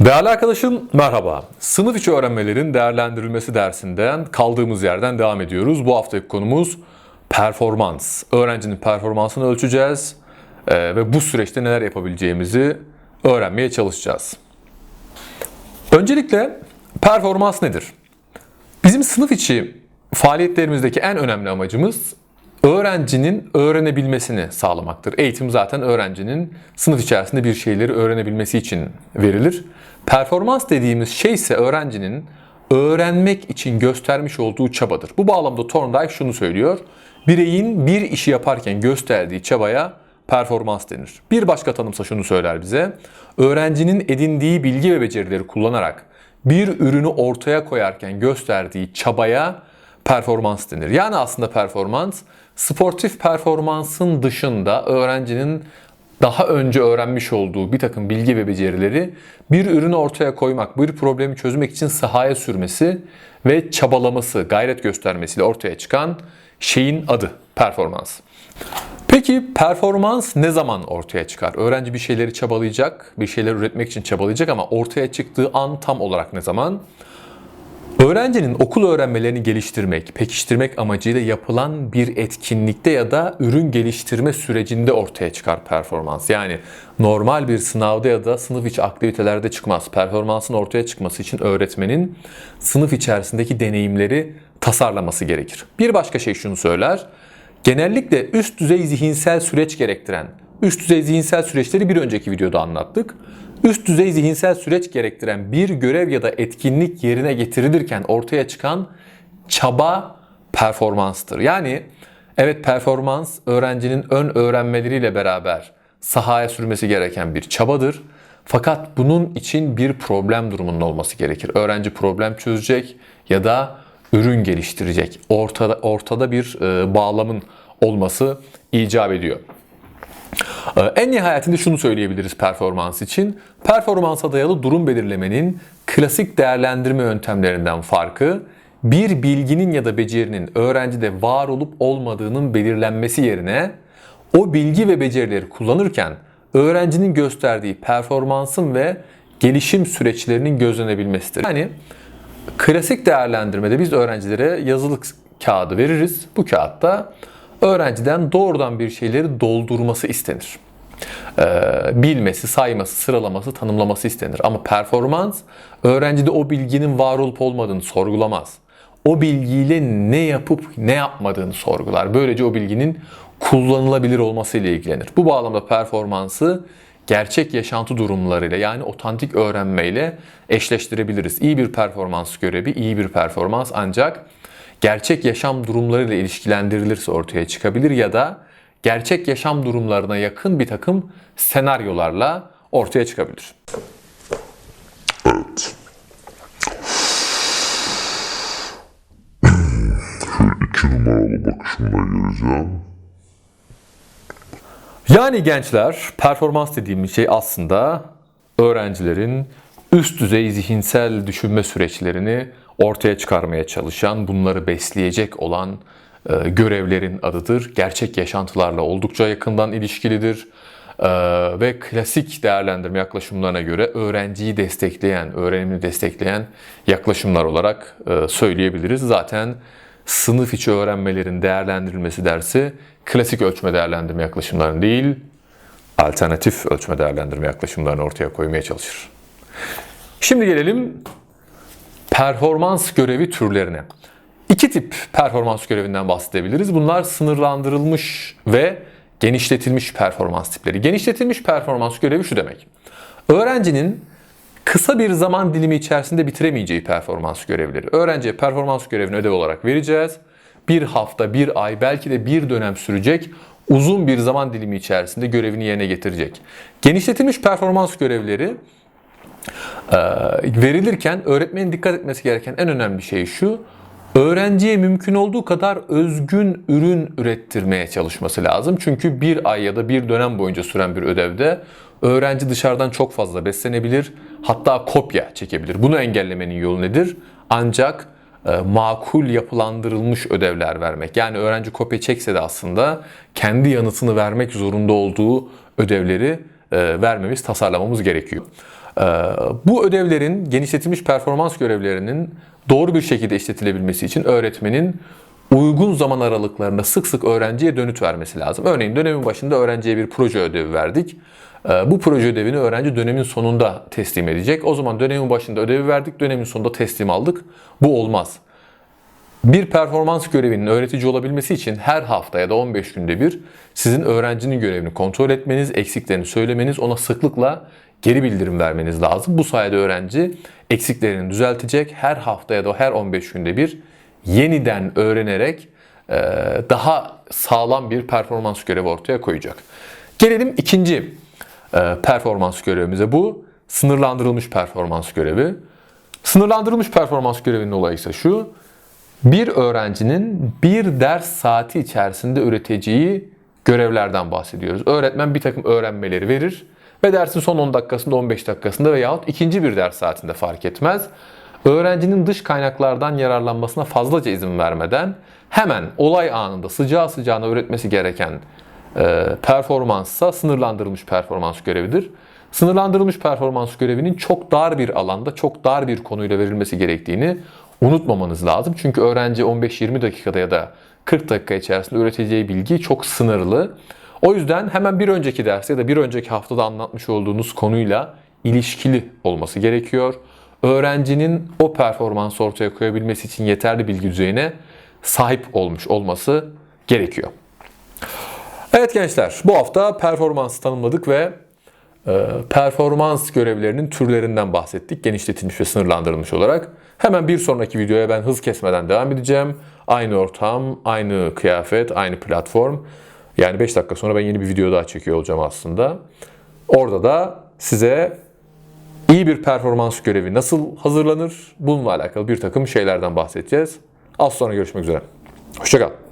Değerli arkadaşım merhaba. Sınıf içi öğrenmelerin değerlendirilmesi dersinden kaldığımız yerden devam ediyoruz. Bu haftaki konumuz performans. Öğrencinin performansını ölçeceğiz Ee, ve bu süreçte neler yapabileceğimizi öğrenmeye çalışacağız. Öncelikle performans nedir? Bizim sınıf içi faaliyetlerimizdeki en önemli amacımız öğrencinin öğrenebilmesini sağlamaktır. Eğitim zaten öğrencinin sınıf içerisinde bir şeyleri öğrenebilmesi için verilir. Performans dediğimiz şey ise öğrencinin öğrenmek için göstermiş olduğu çabadır. Bu bağlamda Thorndike şunu söylüyor. Bireyin bir işi yaparken gösterdiği çabaya performans denir. Bir başka tanımsa şunu söyler bize. Öğrencinin edindiği bilgi ve becerileri kullanarak bir ürünü ortaya koyarken gösterdiği çabaya performans denir. Yani aslında performans sportif performansın dışında öğrencinin daha önce öğrenmiş olduğu bir takım bilgi ve becerileri bir ürünü ortaya koymak, bir problemi çözmek için sahaya sürmesi ve çabalaması, gayret göstermesiyle ortaya çıkan şeyin adı performans. Peki performans ne zaman ortaya çıkar? Öğrenci bir şeyleri çabalayacak, bir şeyler üretmek için çabalayacak ama ortaya çıktığı an tam olarak ne zaman? Öğrencinin okul öğrenmelerini geliştirmek, pekiştirmek amacıyla yapılan bir etkinlikte ya da ürün geliştirme sürecinde ortaya çıkar performans. Yani normal bir sınavda ya da sınıf içi aktivitelerde çıkmaz. Performansın ortaya çıkması için öğretmenin sınıf içerisindeki deneyimleri tasarlaması gerekir. Bir başka şey şunu söyler. Genellikle üst düzey zihinsel süreç gerektiren, üst düzey zihinsel süreçleri bir önceki videoda anlattık üst düzey zihinsel süreç gerektiren bir görev ya da etkinlik yerine getirilirken ortaya çıkan çaba performanstır. Yani evet performans öğrencinin ön öğrenmeleriyle beraber sahaya sürmesi gereken bir çabadır. Fakat bunun için bir problem durumunun olması gerekir. Öğrenci problem çözecek ya da ürün geliştirecek. Ortada ortada bir e, bağlamın olması icap ediyor. Ee, En nihayetinde şunu söyleyebiliriz performans için. Performansa dayalı durum belirlemenin klasik değerlendirme yöntemlerinden farkı bir bilginin ya da becerinin öğrencide var olup olmadığının belirlenmesi yerine o bilgi ve becerileri kullanırken öğrencinin gösterdiği performansın ve gelişim süreçlerinin gözlenebilmesidir. Yani klasik değerlendirmede biz öğrencilere yazılı kağıdı veririz. Bu kağıtta öğrenciden doğrudan bir şeyleri doldurması istenir. Ee, bilmesi, sayması, sıralaması, tanımlaması istenir. Ama performans öğrencide o bilginin var olup olmadığını sorgulamaz. O bilgiyle ne yapıp ne yapmadığını sorgular. Böylece o bilginin kullanılabilir olması ile ilgilenir. Bu bağlamda performansı gerçek yaşantı durumlarıyla yani otantik öğrenmeyle eşleştirebiliriz. İyi bir performans görevi, iyi bir performans ancak gerçek yaşam durumlarıyla ilişkilendirilirse ortaya çıkabilir ya da gerçek yaşam durumlarına yakın bir takım senaryolarla ortaya çıkabilir. Evet. İki numaralı bakışımla gireceğim. Yani gençler performans dediğimiz şey aslında öğrencilerin üst düzey zihinsel düşünme süreçlerini ortaya çıkarmaya çalışan, bunları besleyecek olan e, görevlerin adıdır. Gerçek yaşantılarla oldukça yakından ilişkilidir. E, ve klasik değerlendirme yaklaşımlarına göre öğrenciyi destekleyen, öğrenimini destekleyen yaklaşımlar olarak e, söyleyebiliriz. Zaten sınıf içi öğrenmelerin değerlendirilmesi dersi klasik ölçme değerlendirme yaklaşımlarını değil, alternatif ölçme değerlendirme yaklaşımlarını ortaya koymaya çalışır. Şimdi gelelim performans görevi türlerine. İki tip performans görevinden bahsedebiliriz. Bunlar sınırlandırılmış ve genişletilmiş performans tipleri. Genişletilmiş performans görevi şu demek. Öğrencinin kısa bir zaman dilimi içerisinde bitiremeyeceği performans görevleri. Öğrenciye performans görevini ödev olarak vereceğiz. Bir hafta, bir ay, belki de bir dönem sürecek uzun bir zaman dilimi içerisinde görevini yerine getirecek. Genişletilmiş performans görevleri verilirken öğretmenin dikkat etmesi gereken en önemli şey şu. Öğrenciye mümkün olduğu kadar özgün ürün ürettirmeye çalışması lazım. Çünkü bir ay ya da bir dönem boyunca süren bir ödevde öğrenci dışarıdan çok fazla beslenebilir. Hatta kopya çekebilir. Bunu engellemenin yolu nedir? Ancak e, makul yapılandırılmış ödevler vermek. Yani öğrenci kopya çekse de aslında kendi yanıtını vermek zorunda olduğu ödevleri e, vermemiz, tasarlamamız gerekiyor. Ee, bu ödevlerin genişletilmiş performans görevlerinin doğru bir şekilde işletilebilmesi için öğretmenin uygun zaman aralıklarında sık sık öğrenciye dönüt vermesi lazım. Örneğin dönemin başında öğrenciye bir proje ödevi verdik. Ee, Bu proje ödevini öğrenci dönemin sonunda teslim edecek. O zaman dönemin başında ödevi verdik, dönemin sonunda teslim aldık. Bu olmaz. Bir performans görevinin öğretici olabilmesi için her hafta ya da 15 günde bir sizin öğrencinin görevini kontrol etmeniz, eksiklerini söylemeniz, ona sıklıkla geri bildirim vermeniz lazım. Bu sayede öğrenci eksiklerini düzeltecek. Her hafta ya da her 15 günde bir yeniden öğrenerek e, daha sağlam bir performans görevi ortaya koyacak. Gelelim ikinci e, performans görevimize. Bu sınırlandırılmış performans görevi. Sınırlandırılmış performans görevinin olayı ise şu. Bir öğrencinin bir ders saati içerisinde üreteceği görevlerden bahsediyoruz. Öğretmen bir takım öğrenmeleri verir ve dersin son 10 dakikasında, 15 dakikasında veyahut ikinci bir ders saatinde fark etmez. Öğrencinin dış kaynaklardan yararlanmasına fazlaca izin vermeden hemen olay anında sıcağı sıcağına öğretmesi gereken e, performanssa sınırlandırılmış performans görevidir. Sınırlandırılmış performans görevinin çok dar bir alanda, çok dar bir konuyla verilmesi gerektiğini unutmamanız lazım. Çünkü öğrenci 15-20 dakikada ya da 40 dakika içerisinde üreteceği bilgi çok sınırlı. O yüzden hemen bir önceki derste ya da bir önceki haftada anlatmış olduğunuz konuyla ilişkili olması gerekiyor. Öğrencinin o performansı ortaya koyabilmesi için yeterli bilgi düzeyine sahip olmuş olması gerekiyor. Evet gençler, bu hafta performans tanımladık ve e, performans görevlerinin türlerinden bahsettik. Genişletilmiş ve sınırlandırılmış olarak. Hemen bir sonraki videoya ben hız kesmeden devam edeceğim. Aynı ortam, aynı kıyafet, aynı platform. Yani 5 dakika sonra ben yeni bir video daha çekiyor olacağım aslında. Orada da size iyi bir performans görevi nasıl hazırlanır? Bununla alakalı bir takım şeylerden bahsedeceğiz. Az sonra görüşmek üzere. Hoşçakal.